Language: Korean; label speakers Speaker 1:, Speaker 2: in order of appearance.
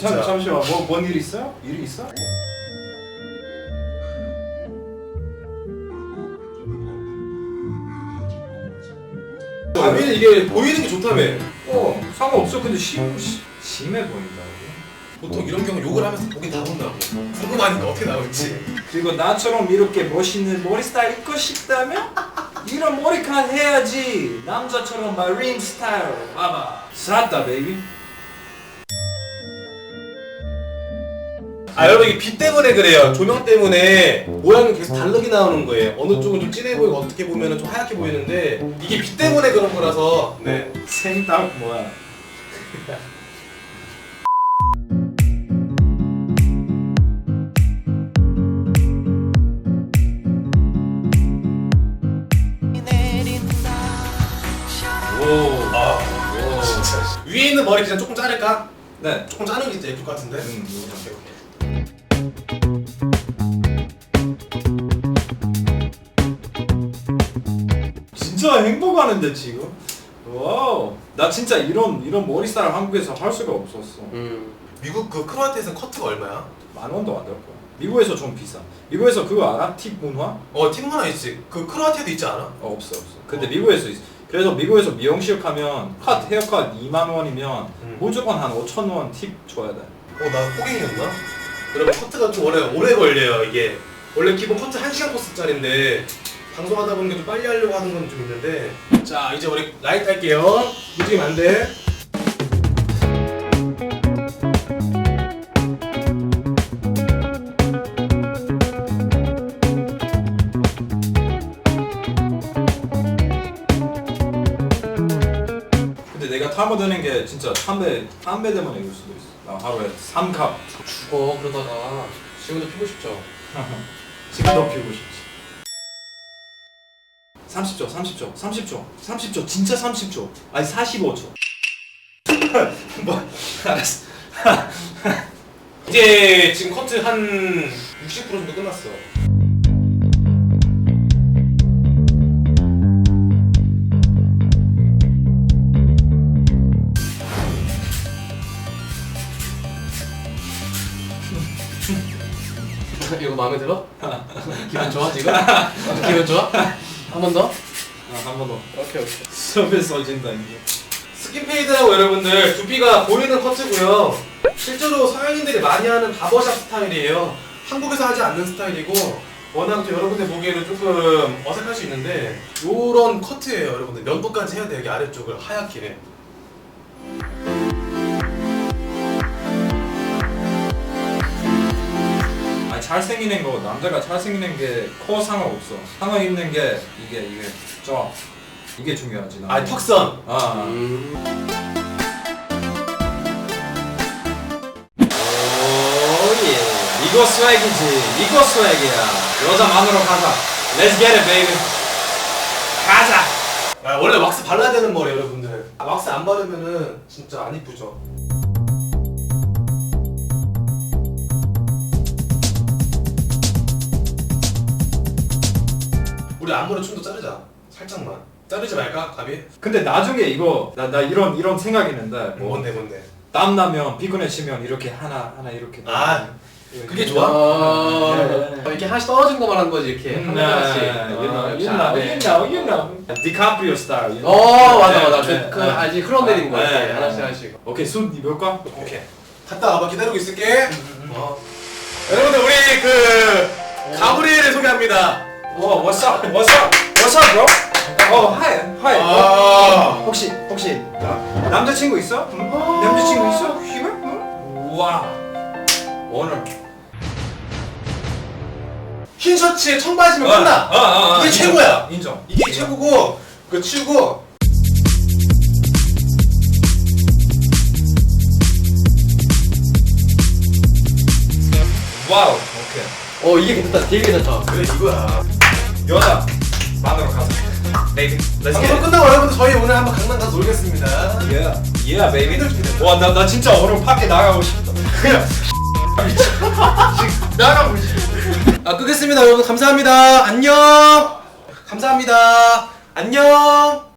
Speaker 1: 잠, 잠시만 뭐, 뭔 일 있어요? 일이 있어?
Speaker 2: 아미는 이게 보이는 게 좋다며.
Speaker 1: 어 상관없어 근데 심, 시, 심해 보인다고
Speaker 2: 보통 이런 경우 욕을 하면서 보긴 다 본다고. 궁금하니까 어떻게 나올지.
Speaker 1: 그리고 나처럼 이렇게 멋있는 머리 스타일 입고 싶다면 이런 머리카락 해야지 남자처럼 마린 스타일 봐봐 쌌다 베이비
Speaker 2: 아 여러분 이게 빛 때문에 그래요. 조명 때문에 모양이 계속 다르게 나오는 거예요. 어느 쪽은 좀 진해 보이고 어떻게 보면 좀 하얗게 보이는데 이게 빛 때문에 그런 거라서. 네.
Speaker 1: 생닭 뭐야 오,
Speaker 2: 아, 진짜. 위에 있는 머리 그냥 조금 자를까?
Speaker 1: 네.
Speaker 2: 조금 자르는 게 진짜 예쁠 것 같은데.
Speaker 1: 음,
Speaker 2: 오케이, 오케이.
Speaker 1: 진짜 행복하는데 지금. 와우. 나 진짜 이런 이런 머리 스타일 한국에서 할 수가 없었어.
Speaker 2: 음. 미국 그 크로아티아에서 커트가 얼마야?
Speaker 1: 만 원도 안 될 거야. 미국에서 좀 비싸. 미국에서 그거 알아? 팁 문화?
Speaker 2: 어, 팀 문화 있지. 그 크로아티아도 있지 않아?
Speaker 1: 어, 없어 없어. 근데 미국에서 있어. 그래서 미국에서 미용실 가면 컷 헤어컷 2만 원이면
Speaker 2: 음.
Speaker 1: 무조건 한 5천 원 팁 줘야 돼.
Speaker 2: 어, 나 호갱이었나? 여러분 커트가 좀 오래 오래 걸려요 이게. 원래 기본 커트 1시간 코스짜리인데 방송하다 보니까 좀 빨리 하려고 하는 건 좀 있는데. 자 이제 우리 라이트 할게요. 움직이면 안돼
Speaker 1: 내가 타고드는 게 진짜 담배 담배 때문에 이럴 수도 있어. 나 하루에 3컵
Speaker 2: 죽어 그러다가 지금도 피고 싶죠
Speaker 1: 지금도 피우고 싶지. 30초, 30초, 30초, 30초, 진짜 30초. 아니 45초. 뭐 알았어.
Speaker 2: 이제 지금 커트 한 60% 정도 끝났어
Speaker 3: 이거 마음에 들어? 기분 좋아 지금? 기분 좋아? 한 번 더?
Speaker 1: 한번 더.
Speaker 3: 오케이 오케이
Speaker 1: 서비스 써진다 이제.
Speaker 2: 스킨페이드라고 여러분들 두피가 보이는 커트고요 실제로 서양인들이 많이 하는 바버샵 스타일이에요 한국에서 하지 않는 스타일이고 워낙 또 여러분들 보기에는 조금 어색할 수 있는데 요런 커트예요 여러분들 면부까지 해야 돼요 여기 아래쪽을 하얗게
Speaker 1: 잘생기는 거 남자가 잘생기는 게코 상관없어. 상관 있는 게 이게 이게 저 이게 중요하지. 나.
Speaker 2: 아 턱선
Speaker 1: 아. 오예. 이거 스웩이지. 이거 스웩이야. 여자 만으로 가자. Let's get it, baby. 가자.
Speaker 2: 아, 원래 왁스 발라야 되는 머리 여러분들 아, 왁스 안 바르면은 진짜 안 이쁘죠 우리 앞머리 춤도 자르자 살짝만 자르지 말까 가비?
Speaker 1: 근데 나중에 이거 나, 나 이런 이런 생각 있는데 뭐
Speaker 2: 뭔데 뭔데
Speaker 1: 땀 나면 피곤해 지면 이렇게 하나 하나 이렇게
Speaker 2: 아, 그게 좋아?
Speaker 3: 아,
Speaker 1: 네, 네, 네.
Speaker 3: 이렇게 하나씩 떨어진 거 말한 거지 이렇게
Speaker 1: 음,
Speaker 3: 한
Speaker 1: 네,
Speaker 3: 하나씩
Speaker 1: you know,
Speaker 3: 아,
Speaker 1: you know, you know, you know. 디카프리오 스타일. you know.
Speaker 3: 어 맞아
Speaker 1: 네,
Speaker 3: 맞아
Speaker 1: 네,
Speaker 3: 그, 그
Speaker 1: 네.
Speaker 3: 알지 흘러내린 거
Speaker 1: 네,
Speaker 3: 이렇게
Speaker 1: 네.
Speaker 3: 하나씩 하나씩
Speaker 1: 오케이 손 입을까?
Speaker 2: 오케이 갔다 와봐 기다리고 있을게 어. 여러분들 우리 그 가브리엘을 소개합니다
Speaker 1: 어, what's up? What's up? What's up, bro? 어, hi, hi.
Speaker 2: 아.
Speaker 1: 혹시 혹시 나, 남자친구 있어? 응? 남자친구 있어? 힘을? 응? 와. 오늘.
Speaker 2: 흰 셔츠에 청바지면 끝나
Speaker 1: 어, 어, 어,
Speaker 2: 이게
Speaker 1: 인정.
Speaker 2: 최고야
Speaker 1: 인정.
Speaker 2: 이게 최고고 그 치우고
Speaker 1: 와우.
Speaker 3: 어 이게 괜찮다 되게 괜찮다.
Speaker 2: 그래 이거야.
Speaker 1: 여자 만으로 let's get
Speaker 2: 방송. 끝나고 여러분들 저희 오늘 한번 강남 가서 놀겠습니다.
Speaker 1: Yeah, yeah, baby. 와, 나, 나 진짜 오늘 밖에 나가고 싶다. 그냥 나가고 싶어.
Speaker 2: 아 끄겠습니다 여러분. 감사합니다. 안녕. 감사합니다. 안녕